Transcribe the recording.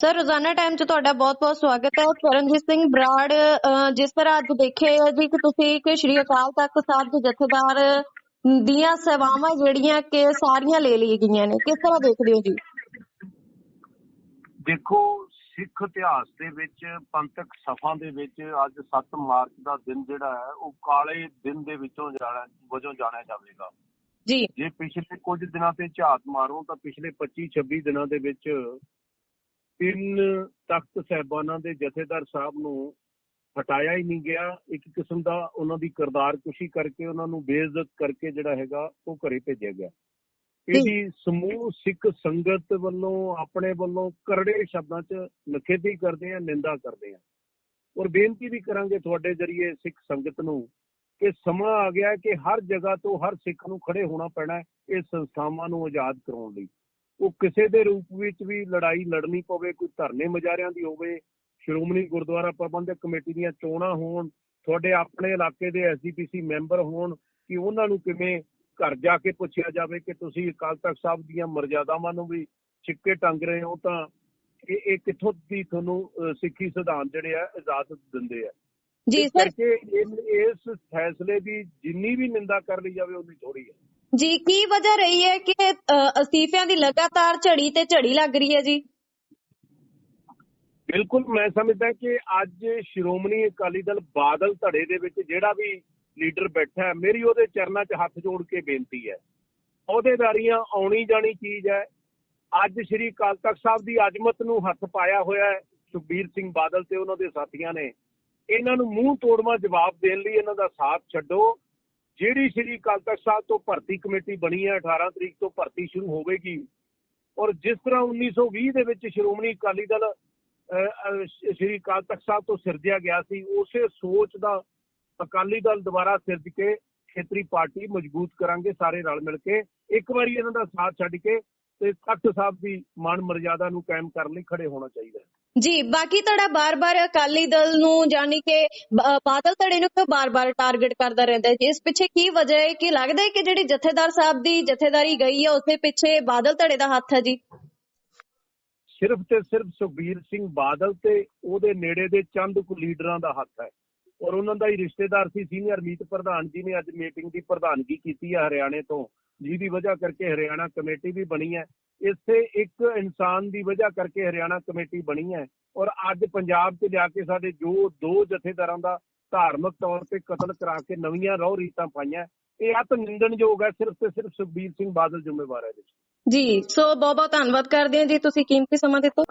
Sir ਰੋਜ਼ਾਨਾ time 'ਚ ਤੁਹਾਡਾ ਬਹੁਤ-ਬਹੁਤ ਸਵਾਗਤ ਹੈ। ਚਰਨਜੀਤ ਸਿੰਘ ਬਰਾੜ ਜਿਸ ਤਰ੍ਹਾਂ ਅੱਜ ਦੇਖਿਆ ਹੈ ਜੀ ਕਿ ਤੁਸੀਂ ਇੱਕ ਸ਼੍ਰੀ ਅਕਾਲ ਤਖਤ ਸਾਹਿਬ ਦੇ ਜਥੇਦਾਰ ਦੀਆਂ ਸੇਵਾਵਾਂ ਜਿਹੜੀਆਂ ਕਿ ਸਾਰੀਆਂ ਲੈ ਲਈ ਗਈਆਂ ਨੇ ਕਿਸ ਤਰ੍ਹਾਂ ਦੇਖਦੇ ਹੋ ਜੀ? ਦੇਖੋ ਸਿੱਖ ਇਤਿਹਾਸ ਦੇ ਵਿੱਚ ਪੰਥਕ ਸਫਾਂ ਦੇ ਵਿੱਚ ਅੱਜ 7 ਮਾਰਚ ਦਾ ਦਿਨ ਜਿਹੜਾ ਹੈ ਉਹ ਕਾਲੇ ਦਿਨ ਦੇ ਵਿੱਚੋਂ ਜਾਣਾ ਵਜੋਂ ਜਾਣਿਆ ਜਾਵੇਗਾ। ਜੀ। ਜੇ ਪਿਛਲੇ ਕੁਝ ਦਿਨਾਂ ਤੇ ਝਾਤ ਮਾਰੋ ਤਾਂ ਪਿਛਲੇ 25 26 ਦਿਨਾਂ ਦੇ ਵਿੱਚ ਤਿੰਨ ਤਖਤ ਸਹਿਬਾਨਾਂ ਦੇ ਜਥੇਦਾਰ ਸਾਹਿਬ ਨੂੰ ਹਟਾਇਆ ਹੀ ਨਹੀਂ ਗਿਆ। ਇੱਕ ਕਿਸਮ ਦਾ ਉਹਨਾਂ ਦੀ ਕਰਤਾਰ ਕੁਸ਼ੀ ਕਰਕੇ ਉਹਨਾਂ ਨੂੰ ਬੇਇੱਜ਼ਤ ਕਰਕੇ ਜਿਹੜਾ ਹੈਗਾ ਉਹ ਘਰੇ ਭੇਜਿਆ ਗਿਆ। ਇਹਦੀ ਸਮੂਹ ਸਿੱਖ ਸੰਗਤ ਵੱਲੋਂ ਆਪਣੇ ਵੱਲੋਂ ਕਰੜੇ ਸ਼ਬਦਾਂ 'ਚ ਨਖੇਦੀ ਕਰਦੇ ਆ ਨਿੰਦਾ ਕਰਦੇ ਆ। ਔਰ ਬੇਨਤੀ ਵੀ ਕਰਾਂਗੇ ਤੁਹਾਡੇ ਜਰੀਏ ਸਿੱਖ ਸੰਗਤ ਨੂੰ ਕਿ ਸਮਾਂ ਆ ਗਿਆ ਹੈ ਕਿ ਹਰ ਜਗ੍ਹਾ ਤੋਂ ਹਰ ਸਿੱਖ ਨੂੰ ਖੜੇ ਹੋਣਾ ਪੈਣਾ ਹੈ ਇਹ ਸੰਸਥਾਵਾਂ ਨੂੰ ਆਜ਼ਾਦ ਕਰਾਉਣ ਲਈ। ਉਹ ਕਿਸੇ ਦੇ ਰੂਪ ਵਿੱਚ ਵੀ ਲੜਾਈ ਲੜਨੀ ਪਵੇ ਕੋਈ ਧਰਨੇ ਮੁਜ਼ਾਹਰਿਆਂ ਦੀ ਹੋਵੇ ਸ਼੍ਰੋਮਣੀ ਗੁਰਦੁਆਰਾ ਪ੍ਰਬੰਧਕ ਕਮੇਟੀ ਦੀਆਂ ਚੋਣਾਂ ਹੋਣ ਤੁਹਾਡੇ ਆਪਣੇ ਇਲਾਕੇ ਦੇ ਐਸਜੀਪੀਸੀ ਮੈਂਬਰ ਹੋਣ ਕਿ ਉਹਨਾਂ ਨੂੰ ਕਿਵੇਂ ਘਰ ਜਾ ਕੇ ਪੁੱਛਿਆ ਜਾਵੇ ਕਿ ਤੁਸੀਂ ਅਕਾਲ ਤਖਤ ਸਾਹਿਬ ਦੀਆਂ ਮਰਜ਼ਾਦਾਵਾਂ ਨੂੰ ਵੀ ਛਿੱਕੇ ਟੰਗ ਰਹੇ ਹੋ ਤਾਂ ਇਹ ਇਹ ਕਿੱਥੋਂ ਦੀ ਤੁਹਾਨੂੰ ਸਿੱਖੀ ਸਿਧਾਂਤ ਜਿਹੜੇ ਆ ਇਜਾਜ਼ਤ ਦਿੰਦੇ ਆ? ਜੀ ਸਰ। ਇਸ ਫੈਸਲੇ ਦੀ ਜਿੰਨੀ ਵੀ ਨਿੰਦਾ ਕਰ ਲਈ ਜਾਵੇ ਉਨੀ ਥੋੜੀ ਹੈ। ਜੀ ਕੀ ਵਜ੍ਹਾ ਰਹੀ ਹੈ ਕਿ ਅਹ, ਅਸਤੀਫਿਆਂ ਦੀ ਲਗਾਤਾਰ ਝੜੀ ਤੇ ਝੜੀ ਲੱਗ ਰਹੀ ਹੈ ਜੀ? ਬਿਲਕੁਲ ਮੈਂ ਸਮਝਦਾ ਕਿ ਅੱਜ ਸ਼੍ਰੋਮਣੀ ਅਕਾਲੀ ਦਲ ਬਾਦਲ ਧੜੇ ਦੇ ਵਿੱਚ ਜਿਹੜਾ ਵੀ ਲੀਡਰ ਬੈਠਾ ਹੈ ਮੇਰੀ ਉਹਦੇ ਚਰਨਾਂ 'ਚ ਹੱਥ ਜੋੜ ਕੇ ਬੇਨਤੀ ਹੈ। ਅਹੁਦੇਦਾਰੀਆਂ ਆਉਣੀ ਜਾਣੀ ਚੀਜ਼ ਹੈ। ਅੱਜ ਸ੍ਰੀ ਅਕਾਲ ਤਖਤ ਸਾਹਿਬ ਦੀ ਅਜ਼ਮਤ ਨੂੰ ਹੱਥ ਪਾਇਆ ਹੋਇਆ ਹੈ ਸੁਖਬੀਰ ਸਿੰਘ ਬਾਦਲ ਤੇ ਉਹਨਾਂ ਦੇ ਸਾਥੀਆਂ ਨੇ। ਇਹਨਾਂ ਨੂੰ ਮੂੰਹ ਤੋੜਵਾ ਜਵਾਬ ਦੇਣ ਲਈ ਇਹਨਾਂ ਦਾ ਸਾਥ ਛੱਡੋ। ਜਿਹੜੀ ਸ੍ਰੀ ਅਕਾਲ ਤਖਤ ਸਾਹਿਬ ਤੋਂ ਭਰਤੀ ਕਮੇਟੀ ਬਣੀ ਹੈ 18 ਤਰੀਕ ਤੋਂ ਭਰਤੀ ਸ਼ੁਰੂ ਹੋਵੇਗੀ। ਔਰ ਜਿਸ ਤਰ੍ਹਾਂ 1920 ਦੇ ਵਿੱਚ ਸ਼੍ਰੋਮਣੀ ਅਕਾਲੀ ਦਲ ਸ਼੍ਰੀ ਅਕਾਲ ਤਖਤ ਸਾਹਿਬ ਤੋਂ ਸਿਰਜਿਆ ਗਿਆ ਸੀ, ਉਸੇ ਸੋਚ ਦਾ ਅਕਾਲੀ ਦਲ ਦੁਬਾਰਾ ਸਿਰਜ ਕੇ ਖੇਤਰੀ ਪਾਰਟੀ ਮਜ਼ਬੂਤ ਕਰਾਂਗੇ ਸਾਰੇ ਰਲ ਮਿਲ ਕੇ। ਇੱਕ ਵਾਰੀ ਇਹਨਾਂ ਦਾ ਸਾਥ ਛੱਡ ਕੇ ਤੇ ਤਖਤ ਸਾਹਿਬ ਦੀ ਮਾਨ ਮਰਜ਼ਾਦਾ ਨੂੰ ਕਾਇਮ ਕਰਨ ਲਈ ਖੜੇ ਹੋਣਾ ਚਾਹੀਦਾ। ਜੀ, ਬਾਕੀ ਧੜਾ ਬਾਰ-ਬਾਰ ਅਕਾਲੀ ਦਲ ਨੂੰ ਜਾਣੀ ਕਿ ਬਾਦਲ ਧੜੇ ਨੂੰ ਕਿਉਂ ਬਾਰ-ਬਾਰ ਟਾਰਗੇਟ ਕਰਦਾ ਰਹਿੰਦਾ ਹੈ ਇਸ ਪਿੱਛੇ ਕੀ ਵਜ੍ਹਾ ਹੈ? ਕਿ ਲੱਗਦਾ ਹੈ ਕਿ ਜਿਹੜੀ ਜਥੇਦਾਰ ਸਾਹਿਬ ਦੀ ਜਥੇਦਾਰੀ ਗਈ ਹੈ, ਉਸੇ ਪਿੱਛੇ ਬਾਦਲ ਧੜੇ ਦਾ ਹੱਥ ਹੈ ਜੀ? ਸਿਰਫ ਤੇ ਸਿਰਫ ਸੁਖਬੀਰ ਸਿੰਘ ਬਾਦਲ ਤੇ ਉਹਦੇ ਨੇੜੇ ਦੇ ਚੰਦ ਕੁ ਲੀਡਰਾਂ ਦਾ ਹੱਥ ਹੈ। ਔਰ ਉਹਨਾਂ ਦਾ ਹੀ ਰਿਸ਼ਤੇਦਾਰ ਸੀ, ਸੀਨੀਅਰ ਮੀਤ ਪ੍ਰਧਾਨ ਜੀ ਨੇ ਅੱਜ ਮੀਟਿੰਗ ਦੀ ਪ੍ਰਧਾਨਗੀ ਕੀਤੀ ਹੈ ਹਰਿਆਣੇ ਤੋਂ। ਜਿਹਦੀ ਵਜ੍ਹਾ ਕਰਕੇ ਹਰਿਆਣਾ ਕਮੇਟੀ ਵੀ ਬਣੀ ਹੈ। ਇਸੇ ਇੱਕ ਇਨਸਾਨ ਦੀ ਵਜ੍ਹਾ ਕਰਕੇ ਹਰਿਆਣਾ ਕਮੇਟੀ ਬਣੀ ਹੈ ਔਰ ਅੱਜ ਪੰਜਾਬ 'ਚ ਜਾ ਕੇ ਸਾਡੇ ਜੋ ਦੋ ਜਥੇਦਾਰਾਂ ਦਾ ਧਾਰਮਿਕ ਤੌਰ ਤੇ ਕਤਲ ਕਰਾ ਕੇ ਨਵੀਆਂ ਰਹੁ ਰੀਤਾਂ ਪਾਈਆਂ, ਇਹ ਅਤ ਨਿੰਦਣਯੋਗ ਹੈ ਸਿਰਫ ਤੇ ਸਿਰਫ ਸੁਖਬੀਰ ਸਿੰਘ ਬਾਦਲ ਜ਼ਿੰਮੇਵਾਰ ਹੈ ਜੀ, ਸੋ ਬਹੁਤ ਬਹੁਤ ਧੰਨਵਾਦ ਕਰਦੇ ਹਾਂ ਜੀ, ਤੁਸੀਂ ਕੀਮਤੀ ਸਮਾਂ ਦਿੱਤਾ।